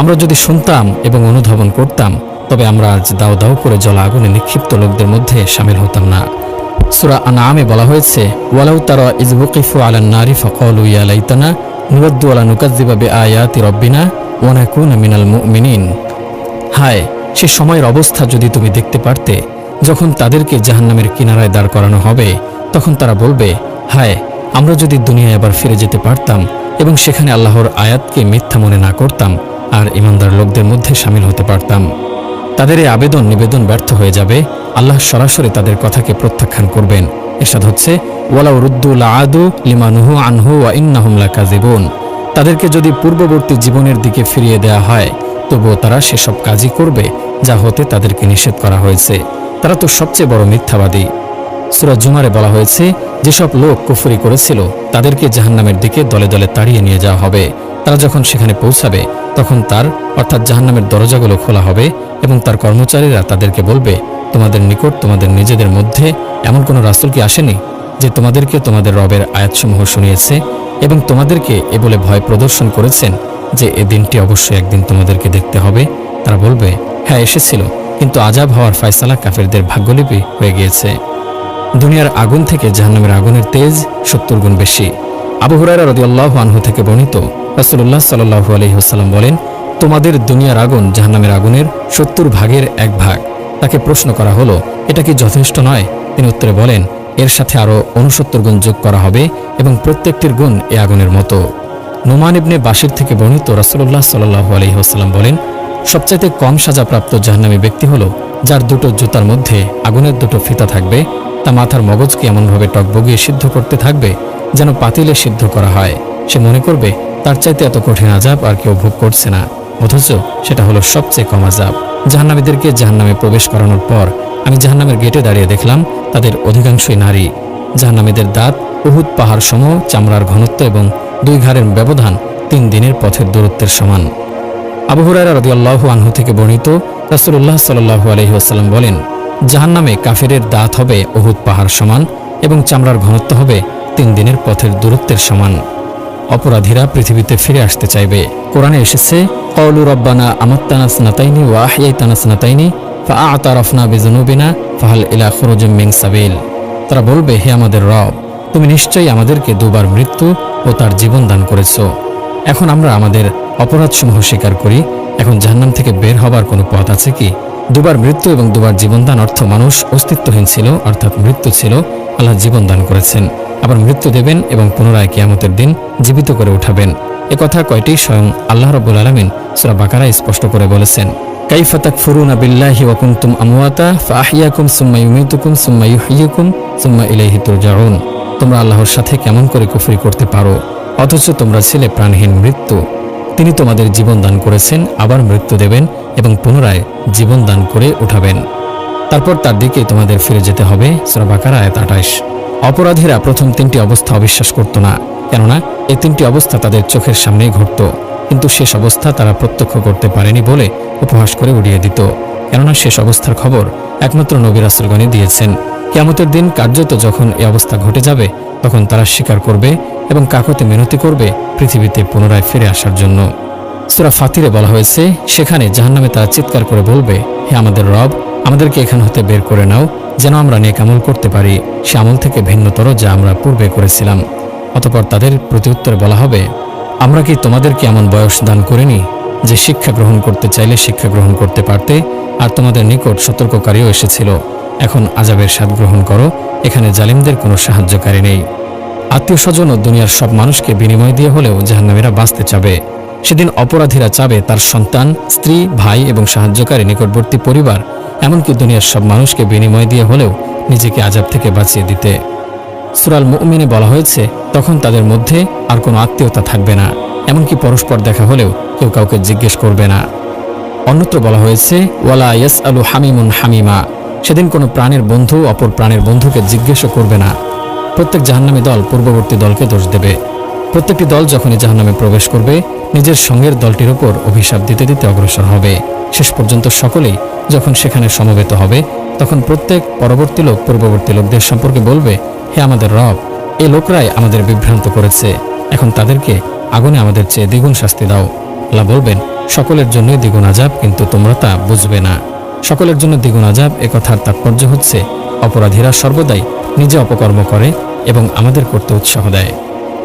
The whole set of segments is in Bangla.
আমরা যদি শুনতাম এবং অনুধাবন করতাম, তবে আমরা আজ দাও দাও করে জলা আগুনে নিক্ষিপ্ত লোকদের মধ্যে সামিল হতাম না। সুরা আনামে বলা হয়েছে, ওয়ালাউ তারা ইজবুকিফু আলান নারি ফকলু ইয়া লাইতানা নুরদ্দু আলা নুকাজিবাবে আয়াতি রব্বিনা ওয়ানাকুনা মিনাল মুমিনিন। হায়, সে সময়ের অবস্থা যদি তুমি দেখতে পারতে, যখন তাদেরকে জাহান্নামের কিনারায় দাঁড় করানো হবে, তখন তারা বলবে, হায়, আমরা যদি দুনিয়ায় আবার ফিরে যেতে পারতাম এবং সেখানে আল্লাহর আয়াতকে মিথ্যা মনে না করতাম আর ইমানদার লোকদের মধ্যে সামিল হতে পারতাম। তাদের এই আবেদন নিবেদন ব্যর্থ হয়ে যাবে। আল্লাহ সরাসরি তাদের কথাকে প্রত্যাখ্যান করবেন। এরশাদ হচ্ছে, ওয়ালাউ রুদ্দুল আদু লিমানুহু আনহু ওয়া ইন্নাহুম লাকাযিবুন। তাদেরকে যদি পূর্ববর্তী জীবনের দিকে ফিরিয়ে দেয়া হয়, তবুও তারা সেসব কাজই করবে, যা হতে তাদেরকে নিষেধ করা হয়েছে। তারা তো সবচেয়ে বড় মিথ্যাবাদী। সুরাজ জুমারে বলা হয়েছে, যেসব লোক কুফরি করেছিল, তাদেরকে জাহান্নামের দিকে দলে দলে তাড়িয়ে নিয়ে যাওয়া হবে। তারা যখন সেখানে পৌঁছাবে, তখন তার, অর্থাৎ জাহান্নামের দরজাগুলো খোলা হবে এবং তার কর্মচারীরা তাদেরকে বলবে, তোমাদের নিকট, তোমাদের নিজেদের মধ্যে এমন কোনো রাসূল কি আসেনি যে তোমাদেরকে তোমাদের রবের আয়াতসমূহ শুনিয়েছে এবং তোমাদেরকে এ বলে ভয় প্রদর্শন করেছেন যে এ দিনটি অবশ্যই একদিন তোমাদেরকে দেখতে হবে তারা বলবে হ্যাঁ এসেছিল, কিন্তু আজাব হওয়ার ফয়সালা কাফেরদের ভাগ্যলিপি হয়ে গিয়েছে। দুনিয়ার আগুন থেকে জাহান্নামের আগুনের তেজ সত্তর গুণ বেশি। আবু রদিয়াল্লাহু আনহু থেকে বর্ণিত রাসূলুল্লাহ সাল্লাল্লাহু আলাইহি ওয়াসাল্লাম বলেন, তোমাদের দুনিয়ার আগুন জাহান্নামের আগুনের সত্তর ভাগের এক ভাগ। তাকে প্রশ্ন করা হলো, এটা কি যথেষ্ট নয়? তিনি উত্তরে বলেন, এর সাথে আরও উনসত্তর গুণ যোগ করা হবে এবং প্রত্যেকটির গুণ এ আগুনের মতো। নোমান ইবনে বাসির থেকে বর্ণিত রাসূলুল্লাহ সাল্লাল্লাহু আলাইহি ওয়াসাল্লাম বলেন, সবচাইতে কম সাজাপ্রাপ্ত জাহান্নামী ব্যক্তি হলো যার দুটো জুতার মধ্যে আগুনের দুটো ফিতা থাকবে, তা মাথার মগজকে এমনভাবে টকবগিয়ে সিদ্ধ করতে থাকবে যেন পাতিলে সিদ্ধ করা হয়। সে মনে করবে তার চাইতে এত কঠিন আজাব আর কেউ ভোগ করছে না। অথচ সেটা হলো সবচেয়ে কম আজাব জাহান্নামীদেরকে জাহান্নামে প্রবেশ করানোর পর আমি জাহান্নামের গেটে দাঁড়িয়ে দেখলাম, তাদের অধিকাংশই নারী। জাহান্নামীদের দাঁত উহুদ পাহাড় সম চামড়ার ঘনত্ব এবং দুই ঘাড়ের ব্যবধান তিন দিনের পথের দূরত্বের সমান। আবু হুরায়রা রাদিয়াল্লাহু আনহু থেকে বর্ণিত রাসূলুল্লাহ সাল্লাল্লাহু আলাইহি ওয়াসাল্লাম বলেন, জাহান্নামে কাফেরের দাঁত হবে উহুদ পাহাড় সমান এবং চামড়ার ঘনত্ব হবে তিন দিনের পথের দূরত্বের সমান। অপরাধীরা পৃথিবীতে ফিরে আসতে চাইবে। কোরআনে এসেছে, কওলু রব্বানা আমাত্তানা স্নাতাইনি ওয়া আহইয়াইতানা স্নাতাইনি, ফাআতারাফনা বিজুনুবিনা ফাহাল ইলা খুরুজিম মিন সাবিল। তারা বলবে, হে আমাদের রব, তুমি নিশ্চয়ই আমাদেরকে দুবার মৃত্যু ও তার জীবন দান করেছ। এখন আমরা আমাদের অপরাধসমূহ স্বীকার করি। এখন জাহান্নাম থেকে বের হবার কোনো পথ আছে কি? দুবার মৃত্যু এবং দুবার জীবনদান অর্থ মানুষ অস্তিত্বহীন ছিল, অর্থাৎ মৃত্যু ছিল, আল্লাহ জীবন দান করেছেন। আবার মৃত্যু দেবেন এবং পুনরায় কিয়ামতের দিন জীবিত করে উঠাবেন। এ কথা কয়টি? স্বয়ং আল্লাহ রব্বুল আলমিন সুরা স্পষ্ট করে বলেছেন, কাইফা তাকফুরুনা বিল্লাহি ওয়া কুনতুম আমওয়াতা ফাআহইয়াকুম সুম্মা ইউমীতুকুম সুম্মা ইউহয়িকুম সুম্মা ইলাইহি তুরজাউন। তোমরা আল্লাহর সাথে কেমন করে কুফরি করতে পারো? অথচ তোমরা ছিলে প্রাণহীন মৃত্যু। তিনি তোমাদের জীবন দান করেছেন, আবার মৃত্যু দেবেন এবং পুনরায় জীবন দান করে উঠাবেন। তারপর তার দিকে তোমাদের ফিরে যেতে হবে সুরাবাকার আয়াত আঠাইশ অপরাধীরা প্রথম তিনটি অবস্থা অবিশ্বাস করত না, কেননা এই তিনটি অবস্থা তাদের চোখের সামনেই ঘটত। কিন্তু শেষ অবস্থা তারা প্রত্যক্ষ করতে পারেনি বলে উপহাস করে উড়িয়ে দিত। কেননা শেষ অবস্থার খবর একমাত্র নবী রাসুলগণই দিয়েছেন। কেয়ামতের দিন কার্যত যখন এই অবস্থা ঘটে যাবে, তখন তারা স্বীকার করবে এবং কাকতে মিনতি করবে পৃথিবীতে পুনরায় ফিরে আসার জন্য। সুরা ফাতিরে বলা হয়েছে, সেখানে জাহান্নামে তারা চিৎকার করে বলবে, হে আমাদের রব আমাদেরকে এখান হতে বের করে নাও, যেন আমরা নেক আমল করতে পারি। সে আমল থেকে ভিন্নতর যা আমরা পূর্বে করেছিলাম। অতপর তাদের প্রতিউত্তরে বলা হবে, আমরা কি তোমাদেরকে এমন বয়স দান করিনি, যে শিক্ষা গ্রহণ করতে চাইলে শিক্ষা গ্রহণ করতে পারতে? আর তোমাদের নিকট সতর্ককারীও এসেছিল। এখন আজাবের স্বাদ গ্রহণ করো, এখানে জালিমদের কোনো সাহায্যকারী নেই। আত্মীয় স্বজন ও দুনিয়ার সব মানুষকে বিনিময় দিয়ে হলেও জাহান্নামীরা বাঁচতে চাবে। সেদিন অপরাধীরা চাবে তার সন্তান, স্ত্রী, ভাই এবং সাহায্যকারী নিকটবর্তী পরিবার, এমনকি দুনিয়ার সব মানুষকে বিনিময় দিয়ে হলেও নিজেকে আজাব থেকে বাঁচিয়ে দিতে। সুরাল মুমিনে বলা হয়েছে, তখন তাদের মধ্যে আর কোনো আত্মীয়তা থাকবে না, এমনকি পরস্পর দেখা হলেও কেউ কাউকে জিজ্ঞেস করবে না। অন্যত্র বলা হয়েছে, ওয়ালা ইয়াস আলু হামিমুন হামিমা, সেদিন কোনো প্রাণের বন্ধু অপর প্রাণের বন্ধুকে জিজ্ঞেসও করবে না। প্রত্যেক জাহান্নামী দল পূর্ববর্তী দলকে দোষ দেবে। প্রত্যেকটি দল যখনই জাহান্নামে প্রবেশ করবে, নিজের সঙ্গের দলটির ওপর অভিশাপ দিতে দিতে অগ্রসর হবে। শেষ পর্যন্ত সকলেই যখন সেখানে সমবেত হবে, তখন প্রত্যেক পরবর্তী লোক পূর্ববর্তী লোকদের সম্পর্কে বলবে, হে আমাদের রব, এই লোকরাই আমাদের বিভ্রান্ত করেছে। এখন তাদেরকে আগুনে আমাদের চেয়ে দ্বিগুণ শাস্তি দাও। আল্লাহ বলবেন, সকলের জন্যই দ্বিগুণ আজাব কিন্তু তোমরা তা বুঝবে না। সকলের জন্য দ্বিগুণ আজাব এ কথার তাৎপর্য হচ্ছে, অপরাধীরা সর্বদাই নিজে অপকর্ম করে এবং আমাদের করতে উৎসাহ দেয়।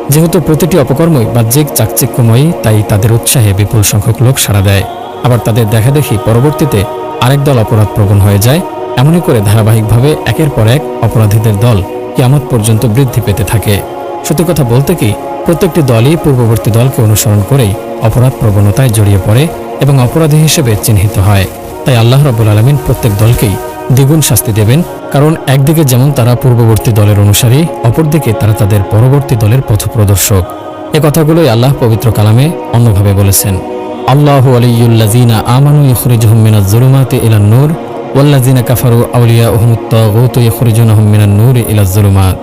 যেহেতু প্রতিটি অপকর্মই বাহ্যিক চাকচিক্যময়ী, তাই তাদের উৎসাহে বিপুল সংখ্যক লোক সাড়া দেয়। আবার তাদের দেখা দেখি পরবর্তীতে আরেক দল অপরাধ প্রবণ হয়ে যায়। এমনই করে ধারাবাহিকভাবে একের পর এক অপরাধীদের দল কিয়ামত পর্যন্ত বৃদ্ধি পেতে থাকে। সত্যি কথা বলতে কি, প্রত্যেকটি দলই পূর্ববর্তী দলকে অনুসরণ করেই অপরাধ প্রবণতায় জড়িয়ে পড়ে এবং অপরাধী হিসেবে চিহ্নিত হয়। তাই আল্লাহ রাবুল আলমিন প্রত্যেক দলকেই দ্বিগুণ শাস্তি দেবেন। কারণ একদিকে যেমন তারা পূর্ববর্তী দলের অনুসারী, অপরদিকে তারা তাদের পরবর্তী দলের পথপ্রদর্শক। এ কথাগুলোই আল্লাহ পবিত্র কালামে অন্যভাবে বলেছেন। আল্লাহ আলিউল্লাজিনা আমানু ইখরিজহুম মিনাজ জুলুমাতি ইলান নূর ওয়াল্লাজিনা কাফারু আউলিয়া উহমুত তাগুতু ইখরিজুনহুম মিনান নূর ইলাজ জুলুমাত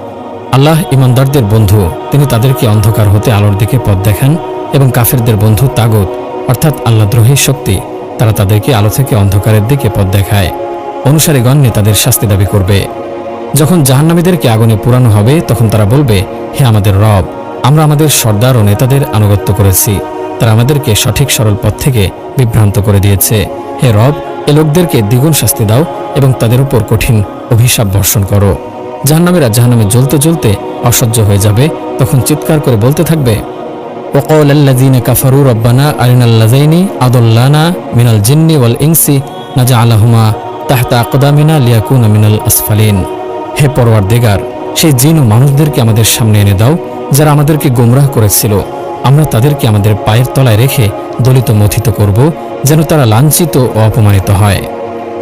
আল্লাহ ইমানদারদের বন্ধু, তিনি তাদেরকে অন্ধকার হতে আলোর দিকে পথ দেখান এবং কাফেরদের বন্ধু তাগত, অর্থাৎ আল্লাহদ্রোহী শক্তি তারা তাদেরকে আলো থেকে অন্ধকারের দিকে পথ দেখায়। অনুসারীগণ নেতাদের শাস্তি দাবি করবে। যখন জাহান্নামীদেরকে আগুনে পুরানো হবে, তখন তারা বলবে, হে আমাদের রব, আমরা আমাদের সর্দার ও নেতাদের আনুগত্য করেছি। তারা আমাদেরকে সঠিক সরল পথ থেকে বিভ্রান্ত করে দিয়েছে। হে রব, এ লোকদেরকে দ্বিগুণ শাস্তি দাও এবং তাদের উপর কঠিন অভিশাপ বর্ষণ করো। জাহান্নামীরা জাহান্নামে জ্বলতে জ্বলতে অসহ্য হয়ে যাবে। তখন চিৎকার করে বলতে থাকবে وقال الذين كفروا ربنا أرنا اللذين أضلانا من الجن والإنس نجعلهما تحت أقدامنا ليكون من الأسفلين হে পরওয়ার দেগার সেই জিন ও মানুষদেরকে আমাদের সামনে এনে দাও যারা আমাদেরকে গোমরাহ করেছিল আমরা তাদেরকে আমাদের পায়ের তলায় রেখে দলিত মথিত করব যেন তারা লাঞ্ছিত ও অপমানিত হয়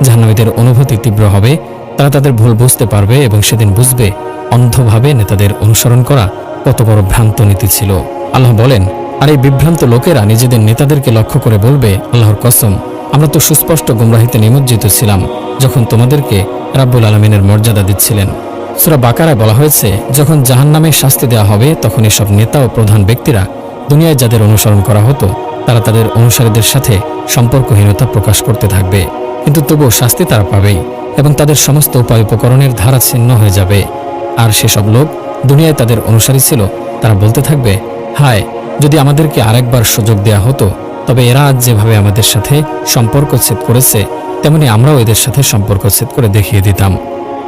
জাহ্নবীদের অনুভূতি তীব্র হবে তারা তাদের ভুল বুঝতে পারবে এবং সেদিন বুঝবে অন্ধভাবে নেতাদের অনুসরণ করা কত বড় ভ্রান্ত নীতি ছিল আল্লাহ বলেন, আর এই বিভ্রান্ত লোকেরা নিজেদের নেতাদেরকে লক্ষ্য করে বলবে, আল্লাহর কসম, আমরা তো সুস্পষ্ট গুমরাহিতে নিমজ্জিত ছিলাম, যখন তোমাদেরকে রাব্বুল আলমিনের মর্যাদা দিচ্ছিলেন। সুরা বাকারায় বলা হয়েছে, যখন জাহান্নামে শাস্তি দেওয়া হবে, তখন এসব নেতা ও প্রধান ব্যক্তিরা দুনিয়ায় যাদের অনুসরণ করা হতো, তারা তাদের অনুসারীদের সাথে সম্পর্কহীনতা প্রকাশ করতে থাকবে। কিন্তু তবুও শাস্তি তারা পাবেই এবং তাদের সমস্ত উপায় উপকরণের ধারা ছিন্ন হয়ে যাবে। আর সেসব লোক দুনিয়ায় তাদের অনুসারী ছিল, তারা বলতে থাকবে হায়, যদি আমাদেরকে আরেকবার সুযোগ দেয়া হতো, তবে এরা আজ যেভাবে আমাদের সাথে সম্পর্ক ছেদ করেছে, তেমনি আমরাও এদের সাথে সম্পর্ক ছেদ করে দেখিয়ে দিতাম।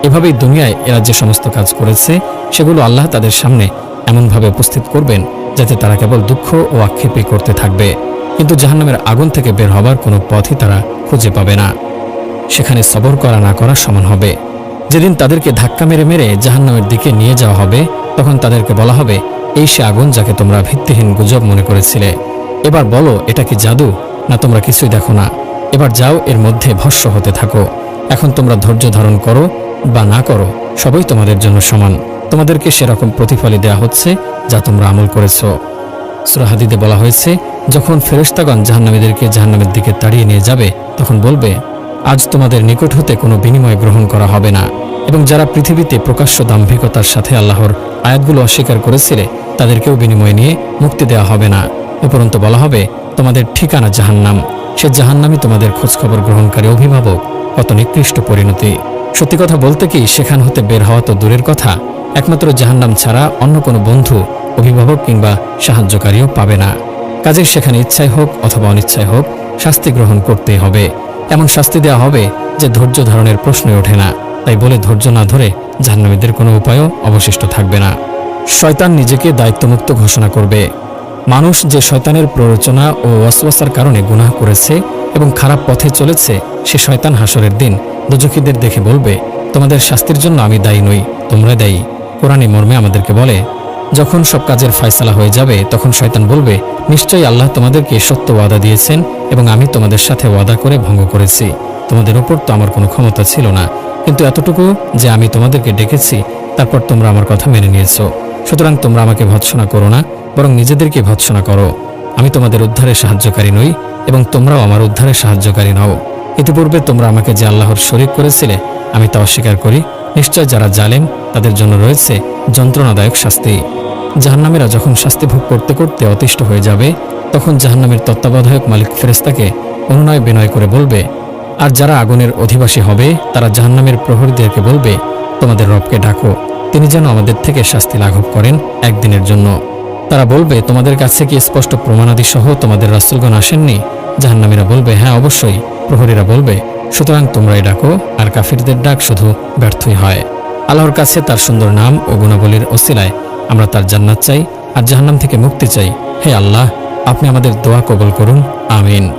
এভাবেই দুনিয়ায় এরা যে সমস্ত কাজ করেছে, সেগুলো আল্লাহ তাদের সামনে এমনভাবে উপস্থিত করবেন, যাতে তারা কেবল দুঃখ ও আক্ষেপে করতে থাকবে। কিন্তু জাহান্নামের আগুন থেকে বের হবার কোনো পথই তারা খুঁজে পাবে না। সেখানে সবর করা না করা সমান হবে। যেদিন তাদেরকে ধাক্কা মেরে মেরে জাহান্নামের দিকে নিয়ে যাওয়া হবে, তখন তাদেরকে বলা হবে এই সে আগুন যাকে তোমরা ভিত্তিহীন গুজব মনে করেছিলে। এবার বলো, এটা কি জাদু? না, তোমরা কিছুই দেখো না। এবার যাও, এর মধ্যে ভস্য হতে থাকো। এখন তোমরা ধৈর্য ধারণ করো বা না করো, সবই তোমাদের জন্য সমান। তোমাদেরকে সেরকম প্রতিফলই দেয়া হচ্ছে যা তোমরা আমল করেছ। সুরাহাদিদে বলা হয়েছে, যখন ফেরেশতাগণ জাহান্নামীদেরকে জাহান্নামের দিকে তাড়িয়ে নিয়ে যাবে, তখন বলবে, আজ তোমাদের নিকট হতে কোনো বিনিময় গ্রহণ করা হবে না। এবং যারা পৃথিবীতে প্রকাশ্য দাম্ভিকতার সাথে আল্লাহর আয়াতগুলো অস্বীকার করেছিলে, তাদেরকেও বিনিময় নিয়ে মুক্তি দেওয়া হবে না। উপরন্ত বলা হবে, তোমাদের ঠিকানা জাহান্নাম। সে জাহান্নামই তোমাদের খোঁজখবর গ্রহণকারী অভিভাবক, কত নিকৃষ্ট পরিণতি। সত্যি কথা বলতে কি, সেখান হতে বের হওয়া তো দূরের কথা। একমাত্র জাহান্নাম ছাড়া অন্য কোনো বন্ধু, অভিভাবক কিংবা সাহায্যকারীও পাবে না। কাজেই সেখানে ইচ্ছাই হোক অথবা অনিচ্ছাই হোক, শাস্তি গ্রহণ করতেই হবে। এমন শাস্তি দেওয়া হবে যে ধৈর্য ধারণের প্রশ্নই ওঠে না। তাই বলে ধৈর্য না ধরে জাহ্নবীদের কোনো উপায়ও অবশিষ্ট থাকবে না। শয়তান নিজেকে দায়িত্বমুক্ত ঘোষণা করবে। মানুষ যে শয়তানের প্ররোচনা ও ওয়াসওয়াসার কারণে গুনাহ করেছে এবং খারাপ পথে চলেছে, সে শয়তান হাসরের দিন দুজকিদের দেখে বলবে, তোমাদের শাস্তির জন্য আমি দায়ী নই, তোমরা দায়ী। কোরআনী মর্মে আমাদেরকে বলে, যখন সব কাজের ফয়সালা হয়ে যাবে, তখন শয়তান বলবে, নিশ্চয়ই আল্লাহ তোমাদেরকে সত্য ওয়াদা দিয়েছেন এবং আমি তোমাদের সাথে ওয়াদা করে ভঙ্গ করেছি। তোমাদের ওপর তো আমার কোনো ক্ষমতা ছিল না। কিন্তু এতটুকু যে আমি তোমাদেরকে ডেকেছি, তারপর তোমরা আমার কথা মেনে নিয়েছো। সুতরাং তোমরা আমাকে ভৎসনা করো না, বরং নিজেদেরকে ভৎসনা করো। আমি তোমাদের উদ্ধারে সাহায্যকারী নই, এবং তোমরাও আমার উদ্ধারে সাহায্যকারী নও। ইতিপূর্বে তোমরা আমাকে যে আল্লাহর শরিক করেছিলে, আমি তা অস্বীকার করি। নিশ্চয় যারা জালেম, তাদের জন্য রয়েছে যন্ত্রণাদায়ক শাস্তি। জাহান্নামীরা যখন শাস্তি ভোগ করতে করতে অতিষ্ঠ হয়ে যাবে, তখন জাহান্নামের তত্ত্বাবধায়ক মালিক ফেরেস্তাকে অনুনয় বিনয় করে বলবে আর যারা আগুনের অধিবাসী হবে, তারা জাহান্নামের প্রহরীদেরকে বলবে, তোমাদের রবকে ডাকো। তিনি যেন আমাদের থেকে শাস্তি লাঘব করেন একদিনের জন্য। তারা বলবে, তোমাদের কাছে কি স্পষ্ট প্রমাণাদি সহ তোমাদের রাসুলগণ আসেননি? জাহান্নামীরা বলবে হ্যাঁ অবশ্যই। প্রহরীরা বলবে, সুতরাং তোমরাই ডাকো, আর কাফিরদের ডাক শুধু ব্যর্থই হয়। আল্লাহর কাছে তার সুন্দর নাম ও গুণাবলীর ওসিলায় আমরা তার জান্নাত চাই, আর জাহান্নাম থেকে মুক্তি চাই। হে আল্লাহ, আপনি আমাদের দোয়া কবল করুন। আমিন।